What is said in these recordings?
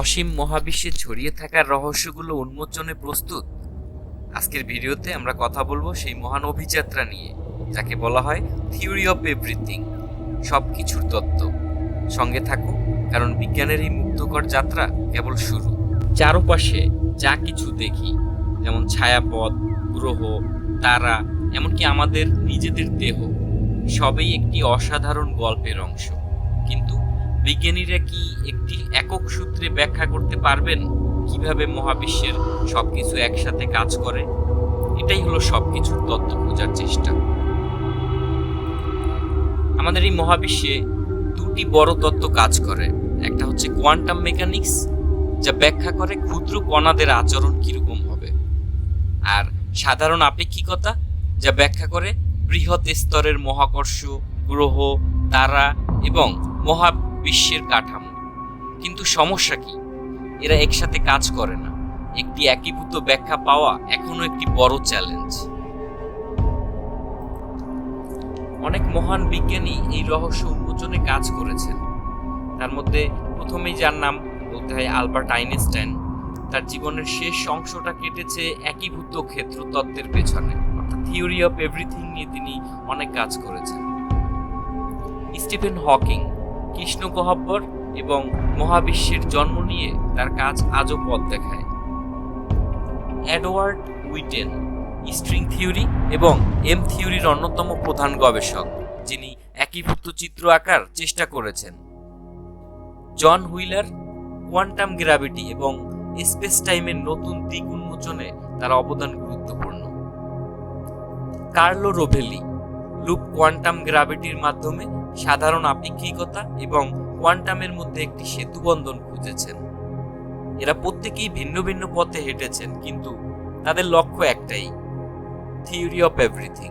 অসীম মহাবিশ্বে ছড়িয়ে থাকার রহস্যগুলো উন্মোচনে প্রস্তুত। আজকের ভিডিওতে আমরা কথা বলব সেই মহান অভিযাত্রা নিয়ে, যাকে বলা হয় থিওরি অফ এভরিথিং সব কিছুর তত্ত্ব। সঙ্গে থাকো কারণ বিজ্ঞানের এই মুগ্ধকর যাত্রা কেবল শুরু। চারপাশে যা কিছু দেখি, যেমন ছায়াপথ, গ্রহ, তারা, এমনকি আমাদের নিজেদের দেহ, সবই একটি অসাধারণ গল্পের অংশ। কিন্তু বিজ্ঞানীরা কি একটি একক সূত্রে ব্যাখ্যা করতে পারবেন? কীভাবে মহাবিশ্বের সবকিছু একসাথে কাজ করে? এটাই হলো সবকিছুর তত্ত্ব খোঁজার চেষ্টা। আমাদের এই মহাবিশ্বে দুটি বড় তত্ত্ব কাজ করে। একটা হচ্ছে কোয়ান্টাম মেকানিক্স, যা ব্যাখ্যা করে ক্ষুদ্র কণাদের আচরণ কীরকম হবে। আর সাধারণ আপেক্ষিকতা, যা ব্যাখ্যা করে বৃহৎ স্তরের মহাকর্ষ, গ্রহ, তারা এবং মহাবিশ্বের কাঠামো। কিন্তু সমস্যা কি? এরা একসাথে কাজ করে না। একটি একীভূত ব্যাখ্যা পাওয়া এখনও একটি বড় চ্যালেঞ্জ অনেক মহান বিজ্ঞানী এই রহস্য উন্মোচনে কাজ করেছেন। তার মধ্যে প্রথমেই যার নাম বলতে হয় আলবার্ট আইনস্টাইন। তার জীবনের শেষ অংশটা কেটেছে একীভূত ক্ষেত্র তত্ত্বের পেছনে, অর্থাৎ থিওরি অফ এভরিথিং নিয়ে তিনি অনেক কাজ করেছেন। স্টিফেন হকিং কৃষ্ণ গহ্বর এবং মহাবিশ্বের জন্ম নিয়ে তার কাজ আজও পথ দেখায়। এডওয়ার্ড উইটেন, স্ট্রিং থিওরি এবং এম থিওরির অন্যতম প্রধান গবেষক, যিনি একীভূত চিত্র আঁকার চেষ্টা করেছেন। জন হুইলার, কোয়ান্টাম গ্র্যাভিটি এবং স্পেস টাইমের নতুন দিক উন্মোচনে তার অবদান গুরুত্বপূর্ণ। কার্লো রোভেলি লুপ কোয়ান্টাম গ্রাভিটির মাধ্যমে সাধারণ আপেক্ষিকতা এবং কোয়ান্টামের মধ্যে একটি সেতুবন্ধন খুঁজেছেন। এরা প্রত্যেকেই ভিন্ন ভিন্ন পথে হেঁটেছেন, কিন্তু তাদের লক্ষ্য একটাই থিওরি অফ এভরিথিং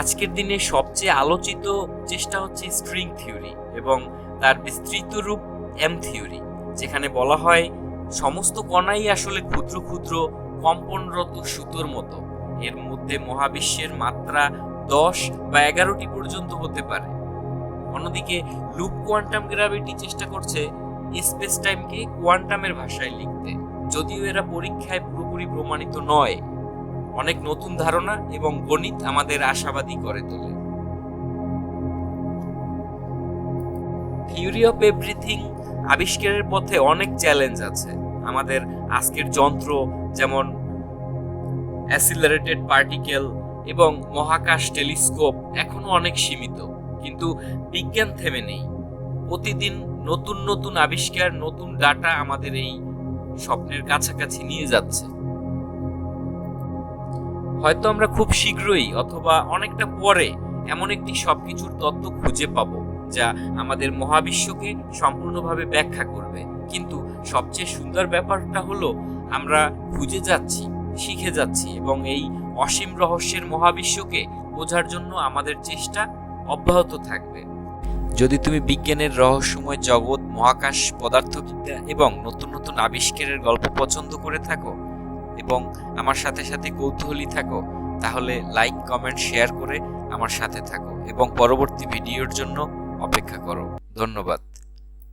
আজকের দিনে সবচেয়ে আলোচিত চেষ্টা হচ্ছে স্ট্রিং থিওরি এবং তার বিস্তৃত রূপ এম থিওরি যেখানে বলা হয় সমস্ত কণাই আসলে ক্ষুদ্র ক্ষুদ্র কম্পনরত সুতোর মতো। এর মধ্যে মহাবিশ্বের মাত্রা দশ বা এগারোটি পর্যন্ত হতে পারে। অন্যদিকে লুপ কোয়ান্টাম গ্র্যাভিটি চেষ্টা করছে স্পেস টাইমকে কোয়ান্টামের ভাষায় লিখতে, যদিও এরা পরীক্ষায় পুরোপুরি প্রমাণিত নয়। অনেক নতুন ধারণা এবং গণিত আমাদের আশাবাদী করে তোলে। থিওরি অফ এভরিথিং আবিষ্কারের পথে অনেক চ্যালেঞ্জ আছে। আমাদের আজকের যন্ত্র যেমন অ্যাসিলারেটেড পার্টিকেল এবং মহাকাশ টেলিস্কোপ এখনও অনেক সীমিত, কিন্তু বিজ্ঞান থেমে নেই। প্রতিদিন নতুন নতুন আবিষ্কার, নতুন ডাটা আমাদের এই স্বপ্নের কাছাকাছি নিয়ে যাচ্ছে। হয়তো আমরা খুব শীঘ্রই অথবা অনেকটা পরে এমন একটি সবকিছুর তত্ত্ব খুঁজে পাব, যা আমাদের মহাবিশ্বকে সম্পূর্ণভাবে ব্যাখ্যা করবে। কিন্তু সবচেয়ে সুন্দর ব্যাপারটা হলো আমরা খুঁজে যাচ্ছি, শিখে যাচ্ছি এবং এই অসীম রহস্যের মহাবিশ্বকে বোঝার জন্য আমাদের চেষ্টা অব্যাহত থাকবে। যদি তুমি বিজ্ঞানের রহস্যময় জগৎ, মহাকাশ, পদার্থবিদ্যা এবং নতুন নতুন আবিষ্কারের গল্প পছন্দ করে থাকো এবং আমার সাথে সাথে কৌতূহলী থাকো, তাহলে লাইক, কমেন্ট, শেয়ার করে আমার সাথে থাকো এবং পরবর্তী ভিডিওর জন্য অপেক্ষা করো। ধন্যবাদ।